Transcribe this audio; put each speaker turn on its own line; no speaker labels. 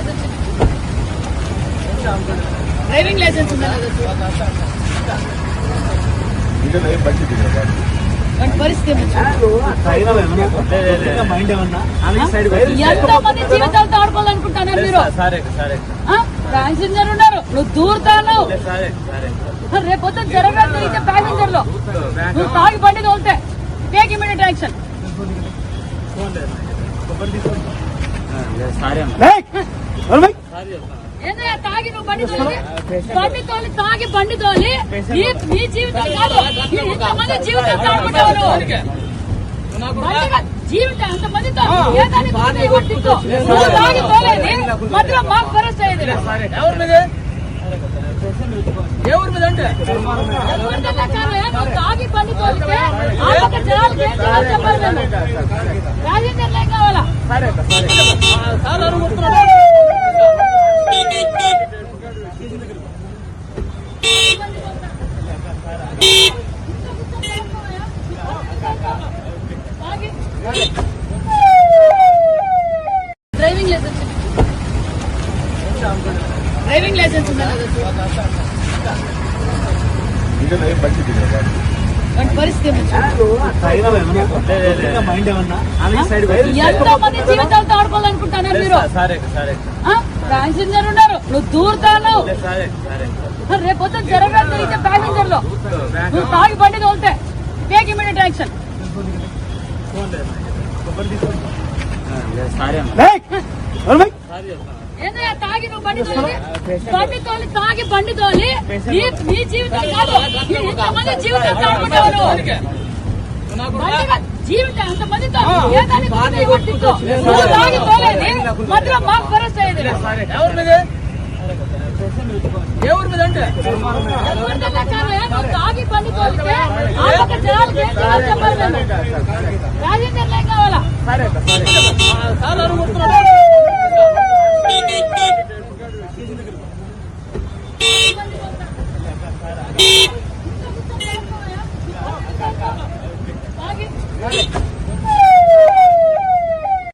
Licence driving licence ఉందా? పరిస్థితి ఎంతో మంది జీవితాలతో ఆడుకోవాలనుకుంటాను మీరు?
సరే సరే
ఆ? ప్యాసింజర్ ఉన్నారు. నువ్వు దూరుతాను.
సరే సరే
రేపు పొద్దున జరిగితే ప్యాసింజర్లో. నువ్వు తాగి బండి తోలితే టేక్ ఇమీడియట్ యాక్షన్
సరే.
తాగి నువ్వు బండి తోలి? బండి తోలి తాగి బండి తోలి? నీ నీ జీవితం కాదు. ఇంతమంది జీవితం అంతమందితో తాగి తోలేది మధ్యలో మాకు అయ్యేది
ఎవరి మీద? అంటే?
తాగి బండి తోలితే జనాలకి కావాలా? డ్రైవింగ్ లైసెన్స్ డ్రైవింగ్ లైసెన్స్ ఉందా లేదా పరిస్థితి ఎంత మంది జీవితం ఆడుకోవాలనుకుంటాను మీరు? ప్యాసింజర్ ఉన్నారు. నువ్వు దూరుతాను రేపు పొద్దున జరగడం జరిగితే ప్యాసింజర్లో. నువ్వు తాగి బండి తోలితే టేక్ ఇమీడియట్ యాక్షన్ ఏంటయ్యా తాగి నువ్వు బండి తోలి? బండి తోలి తాగి బండి తోలి. నీ నీ జీవితం కాదు. బండి కాదు, జీవితం అంతమందితో ఏ దానికి ముందు ఇవ్వడు తిట్టు. నువ్వు తాగి తోలేది మధ్యలో మాకు పరిస్థితి అయ్యేది
ఎవరి మీద ఎవరి మీద అంటే
ఎవరితో లెక్కాలే? నువ్వు తాగి బండి తోలితే ఆ పక్క జనాలకి తాగి